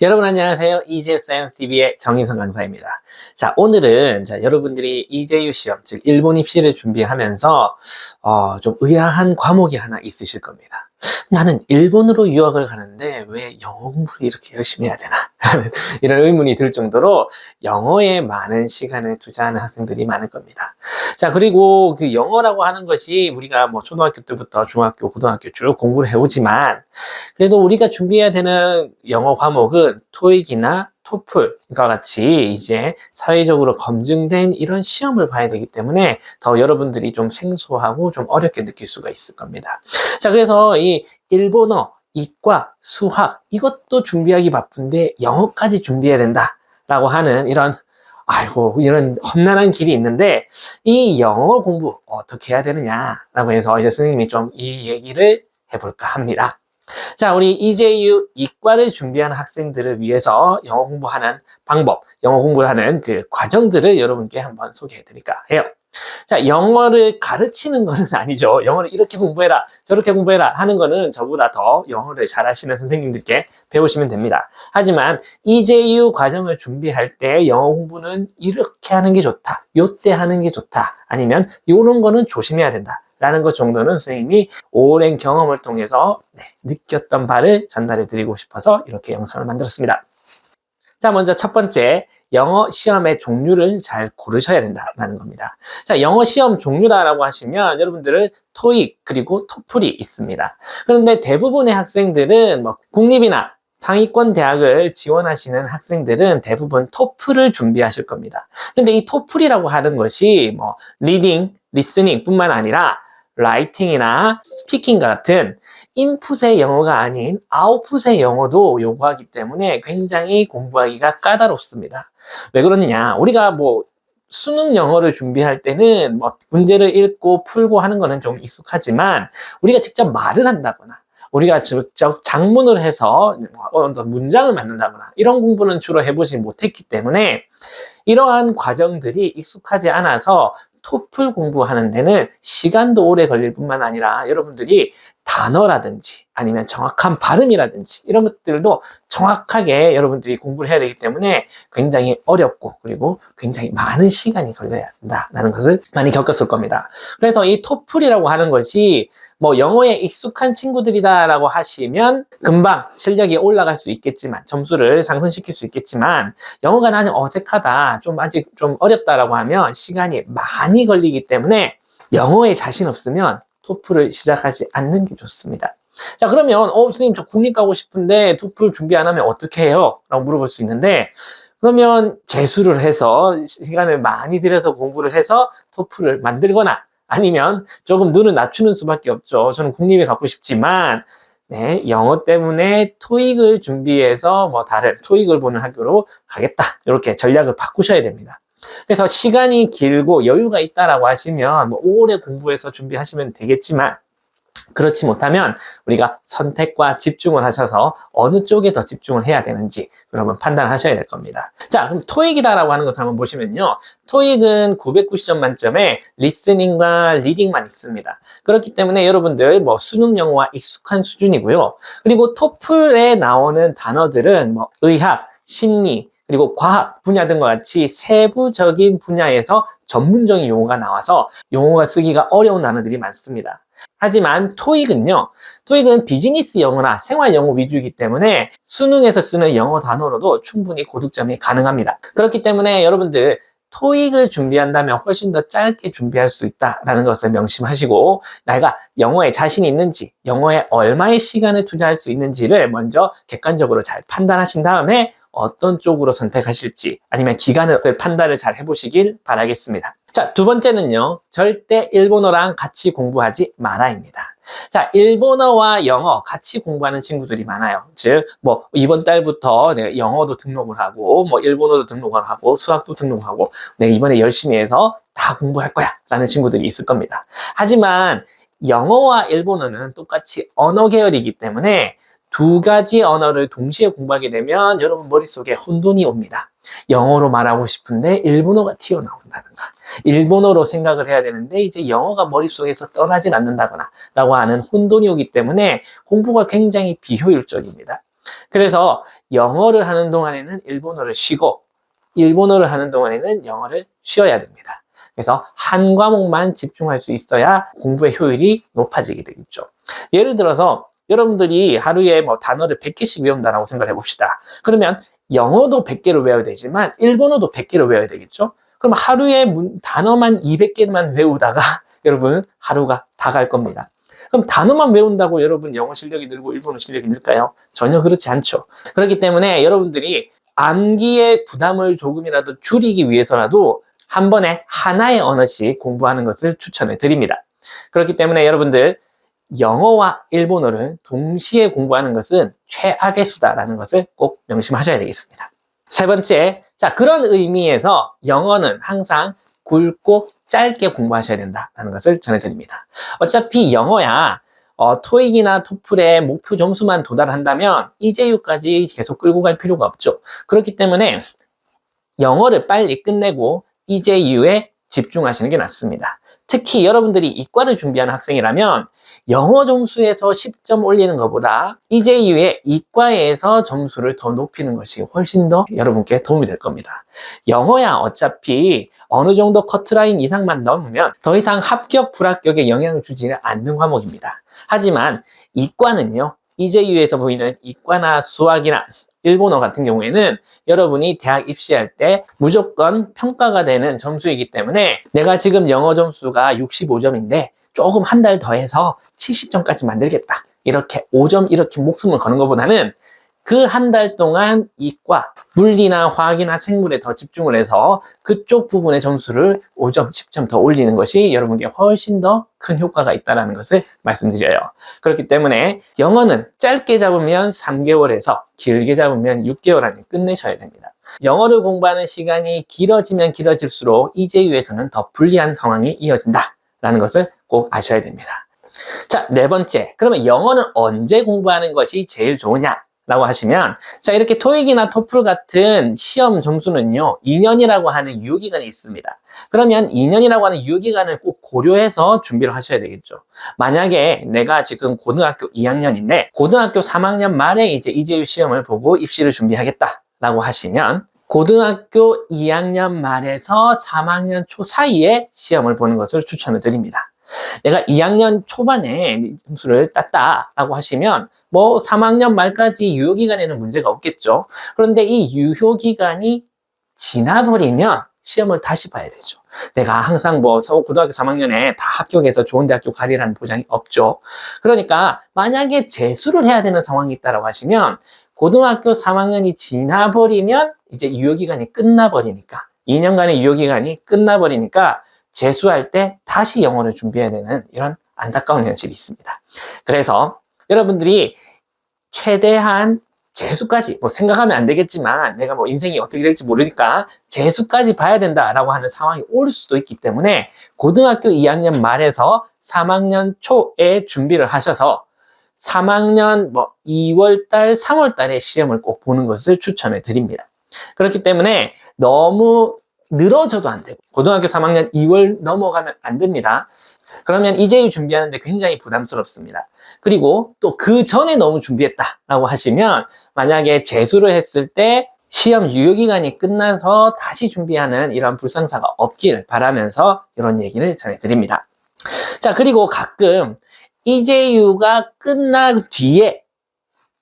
여러분 안녕하세요. EJ 사이언스 TV의 정인성 강사입니다. 자, 오늘은 자, 여러분들이 EJU 시험, 즉 일본 입시를 준비하면서 어, 좀 의아한 과목이 하나 있으실 겁니다. 나는 일본으로 유학을 가는데 왜 영어 공부를 이렇게 열심히 해야 되나? 이런 의문이 들 정도로 영어에 많은 시간을 투자하는 학생들이 많을 겁니다. 자, 그리고 그 영어라고 하는 것이 우리가 뭐 초등학교 때부터 중학교, 고등학교 쭉 공부를 해오지만 그래도 우리가 준비해야 되는 영어 과목은 토익이나 토플과 같이 이제 사회적으로 검증된 이런 시험을 봐야 되기 때문에 더 여러분들이 좀 생소하고 좀 어렵게 느낄 수가 있을 겁니다. 자, 그래서 이 일본어, 이과, 수학 이것도 준비하기 바쁜데 영어까지 준비해야 된다라고 하는 이런 아이고 이런 험난한 길이 있는데 이 영어 공부 어떻게 해야 되느냐라고 해서 이제 선생님이 좀 이 얘기를 해볼까 합니다. 자, 우리 EJU 이과를 준비하는 학생들을 위해서 영어 공부하는 방법, 영어 공부를 하는 그 과정들을 여러분께 한번 소개해 드릴까 해요. 자, 영어를 가르치는 것은 아니죠. 영어를 이렇게 공부해라, 저렇게 공부해라 하는 거는 저보다 더 영어를 잘하시는 선생님들께 배우시면 됩니다. 하지만 EJU 과정을 준비할 때 영어 공부는 이렇게 하는 게 좋다, 요때 하는 게 좋다, 아니면 요런 거는 조심해야 된다. 라는 것 정도는 선생님이 오랜 경험을 통해서 네, 느꼈던 바를 전달해 드리고 싶어서 이렇게 영상을 만들었습니다. 자, 먼저 첫 번째, 영어 시험의 종류를 잘 고르셔야 된다는 겁니다. 자, 영어 시험 종류다라고 하시면 여러분들은 토익 그리고 토플이 있습니다. 그런데 대부분의 학생들은 뭐 국립이나 상위권 대학을 지원하시는 학생들은 대부분 토플을 준비하실 겁니다. 근데 이 토플이라고 하는 것이 뭐 리딩, 리스닝 뿐만 아니라 라이팅이나 스피킹 같은 인풋의 영어가 아닌 아웃풋의 영어도 요구하기 때문에 굉장히 공부하기가 까다롭습니다. 왜 그러느냐? 우리가 뭐 수능 영어를 준비할 때는 뭐 문제를 읽고 풀고 하는 거는 좀 익숙하지만 우리가 직접 말을 한다거나 우리가 직접 작문을 해서 문장을 만든다거나 이런 공부는 주로 해보지 못했기 때문에 이러한 과정들이 익숙하지 않아서 토플 공부하는 데는 시간도 오래 걸릴 뿐만 아니라 여러분들이 단어라든지 아니면 정확한 발음이라든지 이런 것들도 정확하게 여러분들이 공부를 해야 되기 때문에 굉장히 어렵고 그리고 굉장히 많은 시간이 걸려야 된다는 것을 많이 겪었을 겁니다. 그래서 이 토플이라고 하는 것이 뭐 영어에 익숙한 친구들이다라고 하시면 금방 실력이 올라갈 수 있겠지만 점수를 상승시킬 수 있겠지만 영어가 나는 어색하다 좀 아직 좀 어렵다라고 하면 시간이 많이 걸리기 때문에 영어에 자신 없으면 토플을 시작하지 않는 게 좋습니다. 자 그러면 어 선생님 저 국립 가고 싶은데 토플 준비 안 하면 어떻게 해요? 라고 물어볼 수 있는데 그러면 재수를 해서 시간을 많이 들여서 공부를 해서 토플을 만들거나 아니면 조금 눈을 낮추는 수밖에 없죠. 저는 국립에 가고 싶지만 네, 영어 때문에 토익을 준비해서 뭐 다른 토익을 보는 학교로 가겠다. 이렇게 전략을 바꾸셔야 됩니다. 그래서 시간이 길고 여유가 있다라고 하시면 뭐 오래 공부해서 준비하시면 되겠지만 그렇지 못하면 우리가 선택과 집중을 하셔서 어느 쪽에 더 집중을 해야 되는지 여러분 판단하셔야 될 겁니다. 자, 그럼 토익이다라고 하는 것을 한번 보시면요. 토익은 990점 만점에 리스닝과 리딩만 있습니다. 그렇기 때문에 여러분들 뭐 수능 영어와 익숙한 수준이고요. 그리고 토플에 나오는 단어들은 뭐 의학, 심리, 그리고 과학 분야 등과 같이 세부적인 분야에서 전문적인 용어가 나와서 용어가 쓰기가 어려운 단어들이 많습니다. 하지만 토익은요, 토익은 비즈니스 영어나 생활 영어 위주이기 때문에 수능에서 쓰는 영어 단어로도 충분히 고득점이 가능합니다. 그렇기 때문에 여러분들 토익을 준비한다면 훨씬 더 짧게 준비할 수 있다라는 것을 명심하시고 내가 영어에 자신이 있는지 영어에 얼마의 시간을 투자할 수 있는지를 먼저 객관적으로 잘 판단하신 다음에 어떤 쪽으로 선택하실지 아니면 기간을 판단을 잘 해보시길 바라겠습니다. 자, 두 번째는요. 절대 일본어랑 같이 공부하지 마라입니다. 자, 일본어와 영어 같이 공부하는 친구들이 많아요. 즉, 뭐, 이번 달부터 내가 영어도 등록을 하고, 뭐, 일본어도 등록을 하고, 수학도 등록하고, 내가 이번에 열심히 해서 다 공부할 거야. 라는 친구들이 있을 겁니다. 하지만, 영어와 일본어는 똑같이 언어 계열이기 때문에 두 가지 언어를 동시에 공부하게 되면 여러분 머릿속에 혼돈이 옵니다. 영어로 말하고 싶은데 일본어가 튀어나온다든가 일본어로 생각을 해야 되는데 이제 영어가 머릿속에서 떠나질 않는다거나 라고 하는 혼돈이 오기 때문에 공부가 굉장히 비효율적입니다. 그래서 영어를 하는 동안에는 일본어를 쉬고 일본어를 하는 동안에는 영어를 쉬어야 됩니다. 그래서 한 과목만 집중할 수 있어야 공부의 효율이 높아지게 되겠죠. 예를 들어서 여러분들이 하루에 뭐 단어를 100개씩 외운다라고 생각해 봅시다. 그러면 영어도 100개를 외워야 되지만 일본어도 100개를 외워야 되겠죠. 그럼 하루에 문- 단어만 200개만 외우다가 여러분 하루가 다 갈 겁니다. 그럼 단어만 외운다고 여러분 영어 실력이 늘고 일본어 실력이 늘까요? 전혀 그렇지 않죠. 그렇기 때문에 여러분들이 암기의 부담을 조금이라도 줄이기 위해서라도 한 번에 하나의 언어씩 공부하는 것을 추천해 드립니다. 그렇기 때문에 여러분들 영어와 일본어를 동시에 공부하는 것은 최악의 수다라는 것을 꼭 명심하셔야 되겠습니다. 세 번째, 자, 그런 의미에서 영어는 항상 굵고 짧게 공부하셔야 된다는 것을 전해드립니다. 어차피 영어야, 어, 토익이나 토플의 목표 점수만 도달한다면 이제유까지 계속 끌고 갈 필요가 없죠. 그렇기 때문에 영어를 빨리 끝내고 이제유에 집중하시는 게 낫습니다. 특히 여러분들이 이과를 준비하는 학생이라면 영어 점수에서 10점 올리는 것보다 이제유의 이과에서 점수를 더 높이는 것이 훨씬 더 여러분께 도움이 될 겁니다. 영어야 어차피 어느 정도 커트라인 이상만 넘으면 더 이상 합격, 불합격에 영향을 주지는 않는 과목입니다. 하지만 이과는요, 이제유에서 보이는 이과나 수학이나 일본어 같은 경우에는 여러분이 대학 입시할 때 무조건 평가가 되는 점수이기 때문에 내가 지금 영어 점수가 65점인데 조금 한 달 더 해서 70점까지 만들겠다. 이렇게 5점 이렇게 목숨을 거는 것보다는 그 한 달 동안 이과, 물리나 화학이나 생물에 더 집중을 해서 그쪽 부분의 점수를 5점, 10점 더 올리는 것이 여러분께 훨씬 더 큰 효과가 있다는 것을 말씀드려요. 그렇기 때문에 영어는 짧게 잡으면 3개월에서 길게 잡으면 6개월 안에 끝내셔야 됩니다. 영어를 공부하는 시간이 길어지면 길어질수록 이제유에서는 더 불리한 상황이 이어진다 라는 것을 꼭 아셔야 됩니다. 자, 네 번째. 그러면 영어는 언제 공부하는 것이 제일 좋으냐? 라고 하시면, 자, 이렇게 토익이나 토플 같은 시험 점수는요, 2년이라고 하는 유효기간이 있습니다. 그러면 2년이라고 하는 유효기간을 꼭 고려해서 준비를 하셔야 되겠죠. 만약에 내가 지금 고등학교 2학년인데, 고등학교 3학년 말에 이제 이재유 시험을 보고 입시를 준비하겠다. 라고 하시면, 고등학교 2학년 말에서 3학년 초 사이에 시험을 보는 것을 추천을 드립니다. 내가 2학년 초반에 점수를 땄다라고 하시면 뭐 3학년 말까지 유효기간에는 문제가 없겠죠. 그런데 이 유효기간이 지나버리면 시험을 다시 봐야 되죠. 내가 항상 뭐 서- 고등학교 3학년에 다 합격해서 좋은 대학교 가리라는 보장이 없죠. 그러니까 만약에 재수를 해야 되는 상황이 있다고 하시면 고등학교 3학년이 지나버리면 이제 유효기간이 끝나버리니까 2년간의 유효기간이 끝나버리니까 재수할 때 다시 영어를 준비해야 되는 이런 안타까운 현실이 있습니다. 그래서 여러분들이 최대한 재수까지 뭐 생각하면 안 되겠지만 내가 뭐 인생이 어떻게 될지 모르니까 재수까지 봐야 된다라고 하는 상황이 올 수도 있기 때문에 고등학교 2학년 말에서 3학년 초에 준비를 하셔서 3학년 뭐 2월 달, 3월 달에 시험을 꼭 보는 것을 추천해 드립니다. 그렇기 때문에 너무 늘어져도 안 되고 고등학교 3학년 2월 넘어가면 안 됩니다. 그러면 이제유 준비하는데 굉장히 부담스럽습니다. 그리고 또 그 전에 너무 준비했다라고 하시면 만약에 재수를 했을 때 시험 유효기간이 끝나서 다시 준비하는 이런 불상사가 없길 바라면서 이런 얘기를 전해드립니다. 자, 그리고 가끔 이제유가 끝난 뒤에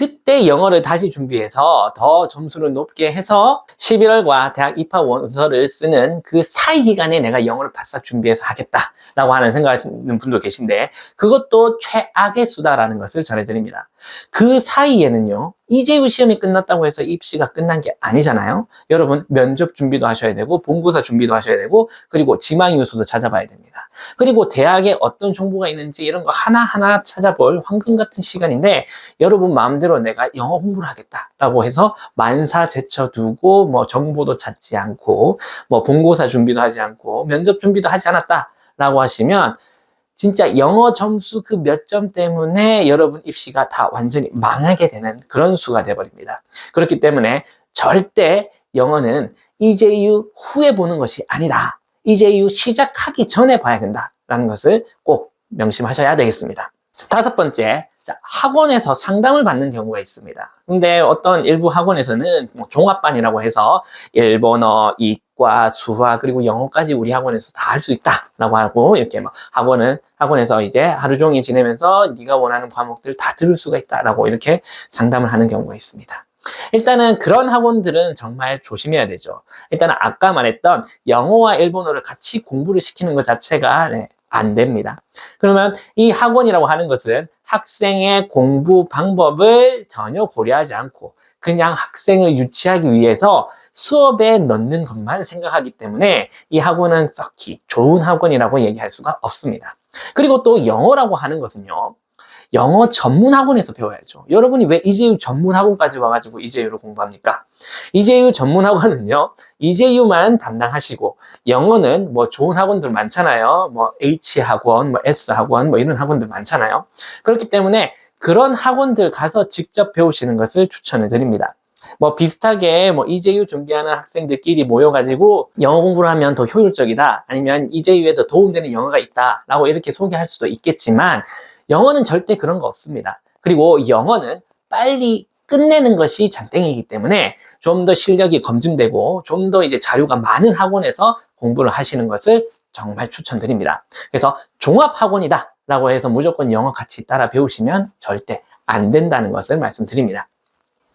그때 영어를 다시 준비해서 더 점수를 높게 해서 11월과 대학 입학 원서를 쓰는 그 사이 기간에 내가 영어를 바싹 준비해서 하겠다라고 하는 생각하시는 분도 계신데 그것도 최악의 수다라는 것을 전해드립니다. 그 사이에는요, 이제유 시험이 끝났다고 해서 입시가 끝난 게 아니잖아요. 여러분 면접 준비도 하셔야 되고 본고사 준비도 하셔야 되고 그리고 지망 요소도 찾아봐야 됩니다. 그리고 대학에 어떤 정보가 있는지 이런 거 하나하나 찾아볼 황금 같은 시간인데 여러분 마음대로 내가 영어 공부를 하겠다라고 해서 만사 제쳐두고 뭐 정보도 찾지 않고 뭐 본고사 준비도 하지 않고 면접 준비도 하지 않았다라고 하시면 진짜 영어 점수 그 몇 점 때문에 여러분 입시가 다 완전히 망하게 되는 그런 수가 돼버립니다. 그렇기 때문에 절대 영어는 이제유 후에 보는 것이 아니다. 이제유 시작하기 전에 봐야 된다라는 것을 꼭 명심하셔야 되겠습니다. 다섯 번째, 자, 학원에서 상담을 받는 경우가 있습니다. 근데 어떤 일부 학원에서는 뭐 종합반이라고 해서 일본어, 이과, 수학, 그리고 영어까지 우리 학원에서 다 할 수 있다라고 하고 이렇게 막 학원은 학원에서 이제 하루 종일 지내면서 네가 원하는 과목들 다 들을 수가 있다라고 이렇게 상담을 하는 경우가 있습니다. 일단은 그런 학원들은 정말 조심해야 되죠. 일단은 아까 말했던 영어와 일본어를 같이 공부를 시키는 것 자체가 네, 안 됩니다. 그러면 이 학원이라고 하는 것은 학생의 공부 방법을 전혀 고려하지 않고 그냥 학생을 유치하기 위해서 수업에 넣는 것만 생각하기 때문에 이 학원은 썩히 좋은 학원이라고 얘기할 수가 없습니다. 그리고 또 영어라고 하는 것은요. 영어 전문 학원에서 배워야죠. 여러분이 왜 이재유 전문 학원까지 와가지고 이재유를 공부합니까? 이재유 전문 학원은요, 이재유만 담당하시고, 영어는 뭐 좋은 학원들 많잖아요. 뭐 H 학원, 뭐 S 학원, 뭐 이런 학원들 많잖아요. 그렇기 때문에 그런 학원들 가서 직접 배우시는 것을 추천을 드립니다. 뭐 비슷하게 뭐 이재유 준비하는 학생들끼리 모여가지고 영어 공부를 하면 더 효율적이다. 아니면 이재유에 더 도움되는 영어가 있다. 라고 이렇게 소개할 수도 있겠지만, 영어는 절대 그런 거 없습니다. 그리고 영어는 빨리 끝내는 것이 장땡이기 때문에 좀 더 실력이 검증되고 좀 더 이제 자료가 많은 학원에서 공부를 하시는 것을 정말 추천드립니다. 그래서 종합학원이다 라고 해서 무조건 영어 같이 따라 배우시면 절대 안 된다는 것을 말씀드립니다.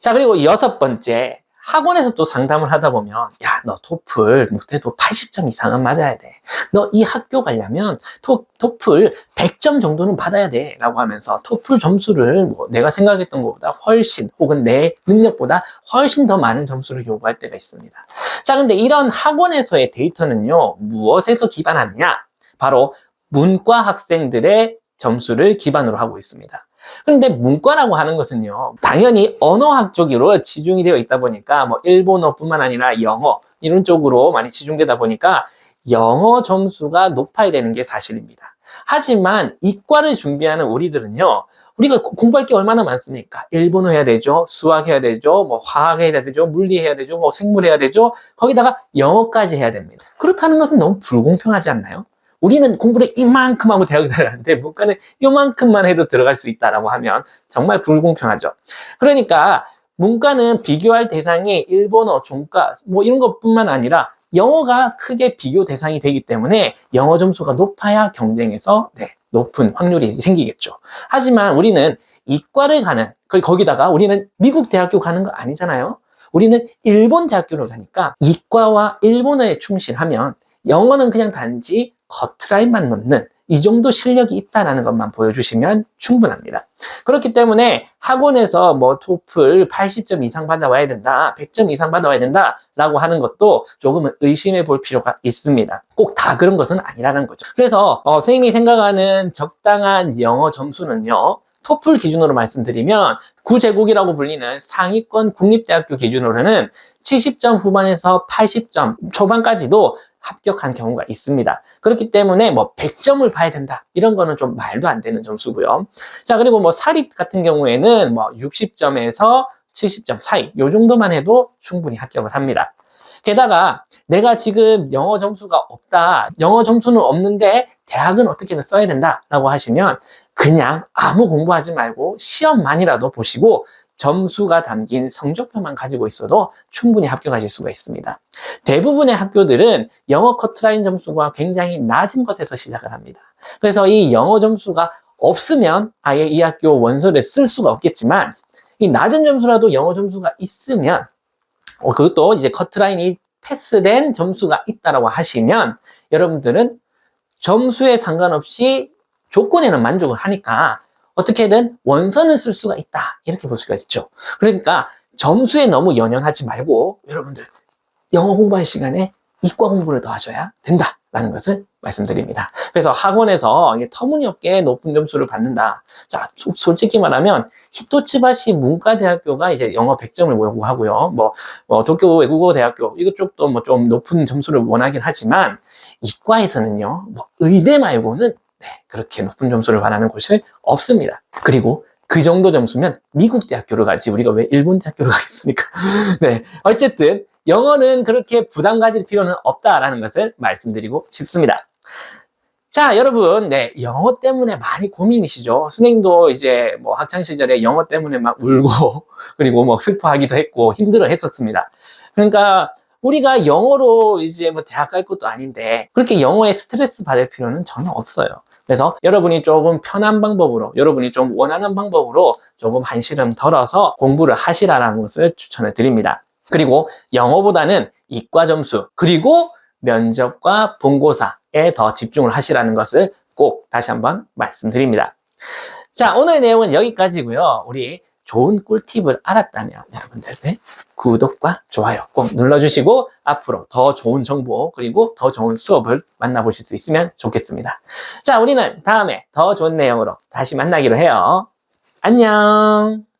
자, 그리고 여섯 번째, 학원에서 또 상담을 하다 보면, 야, 너 토플 못해도 80점 이상은 맞아야 돼. 너 이 학교 가려면 토, 토플 100점 정도는 받아야 돼. 라고 하면서 토플 점수를 뭐 내가 생각했던 것보다 훨씬, 혹은 내 능력보다 훨씬 더 많은 점수를 요구할 때가 있습니다. 자, 근데 이런 학원에서의 데이터는요, 무엇에서 기반하느냐? 바로 문과 학생들의 점수를 기반으로 하고 있습니다. 그런데 문과라고 하는 것은요, 당연히 언어학 쪽으로 치중이 되어 있다 보니까 뭐 일본어뿐만 아니라 영어 이런 쪽으로 많이 치중되다 보니까 영어 점수가 높아야 되는 게 사실입니다. 하지만 이과를 준비하는 우리들은요, 우리가 공부할 게 얼마나 많습니까? 일본어 해야 되죠, 수학 해야 되죠, 뭐 화학 해야 되죠, 물리 해야 되죠, 뭐 생물 해야 되죠. 거기다가 영어까지 해야 됩니다. 그렇다는 것은 너무 불공평하지 않나요? 우리는 공부를 이만큼 하고 대학을 다녔는데 문과는 이만큼만 해도 들어갈 수 있다라고 하면 정말 불공평하죠. 그러니까 문과는 비교할 대상이 일본어, 종가 뭐 이런 것뿐만 아니라 영어가 크게 비교 대상이 되기 때문에 영어 점수가 높아야 경쟁에서 네, 높은 확률이 생기겠죠. 하지만 우리는 이과를 가는 거기다가 우리는 미국 대학교 가는 거 아니잖아요. 우리는 일본 대학교를 가니까 이과와 일본어에 충실하면 영어는 그냥 단지 커트라인만 넣는 이 정도 실력이 있다는 것만 보여주시면 충분합니다. 그렇기 때문에 학원에서 뭐 토플 80점 이상 받아와야 된다, 100점 이상 받아와야 된다 라고 하는 것도 조금은 의심해 볼 필요가 있습니다. 꼭 다 그런 것은 아니라는 거죠. 그래서 어, 선생님이 생각하는 적당한 영어 점수는요. 토플 기준으로 말씀드리면 구제국이라고 불리는 상위권 국립대학교 기준으로는 70점 후반에서 80점 초반까지도 합격한 경우가 있습니다. 그렇기 때문에 뭐 100점을 봐야 된다. 이런 거는 좀 말도 안 되는 점수고요. 자, 그리고 뭐 사립 같은 경우에는 뭐 60점에서 70점 사이 요 정도만 해도 충분히 합격을 합니다. 게다가 내가 지금 영어 점수가 없다. 영어 점수는 없는데 대학은 어떻게든 써야 된다라고 하시면 그냥 아무 공부하지 말고 시험만이라도 보시고 점수가 담긴 성적표만 가지고 있어도 충분히 합격하실 수가 있습니다. 대부분의 학교들은 영어 커트라인 점수가 굉장히 낮은 것에서 시작을 합니다. 그래서 이 영어 점수가 없으면 아예 이 학교 원서를 쓸 수가 없겠지만 이 낮은 점수라도 영어 점수가 있으면 어, 그것도 이제 커트라인이 패스된 점수가 있다라고 하시면 여러분들은 점수에 상관없이 조건에는 만족을 하니까 어떻게든 원서는 쓸 수가 있다. 이렇게 볼 수가 있죠. 그러니까 점수에 너무 연연하지 말고 여러분들 영어 공부할 시간에 이과 공부를 더 하셔야 된다 라는 것을 말씀드립니다. 그래서 학원에서 터무니없게 높은 점수를 받는다. 자, 솔직히 말하면 히토츠바시 문과대학교가 이제 영어 100점을 요구하고요. 뭐, 뭐 도쿄 외국어 대학교 이쪽도 뭐 좀 높은 점수를 원하긴 하지만 이과에서는요. 뭐 의대 말고는 네, 그렇게 높은 점수를 바라는 곳이 없습니다. 그리고 그 정도 점수면 미국 대학교를 가지 우리가 왜 일본 대학교를 가겠습니까? 네, 어쨌든 영어는 그렇게 부담 가질 필요는 없다라는 것을 말씀드리고 싶습니다. 자, 여러분, 네, 영어 때문에 많이 고민이시죠? 선생님도 이제 뭐 학창시절에 영어 때문에 막 울고, 그리고 뭐 슬퍼하기도 했고, 힘들어 했었습니다. 그러니까, 우리가 영어로 이제 뭐 대학 갈 것도 아닌데, 그렇게 영어에 스트레스 받을 필요는 전혀 없어요. 그래서 여러분이 조금 편한 방법으로, 여러분이 좀 원하는 방법으로 조금 한시름 덜어서 공부를 하시라는 것을 추천을 드립니다. 그리고 영어보다는 이과 점수, 그리고 면접과 본고사에 더 집중을 하시라는 것을 꼭 다시 한번 말씀드립니다. 자, 오늘 내용은 여기까지고요. 우리 좋은 꿀팁을 알았다면 여러분들 네, 구독과 좋아요 꼭 눌러주시고 앞으로 더 좋은 정보 그리고 더 좋은 수업을 만나보실 수 있으면 좋겠습니다. 자, 우리는 다음에 더 좋은 내용으로 다시 만나기로 해요. 안녕!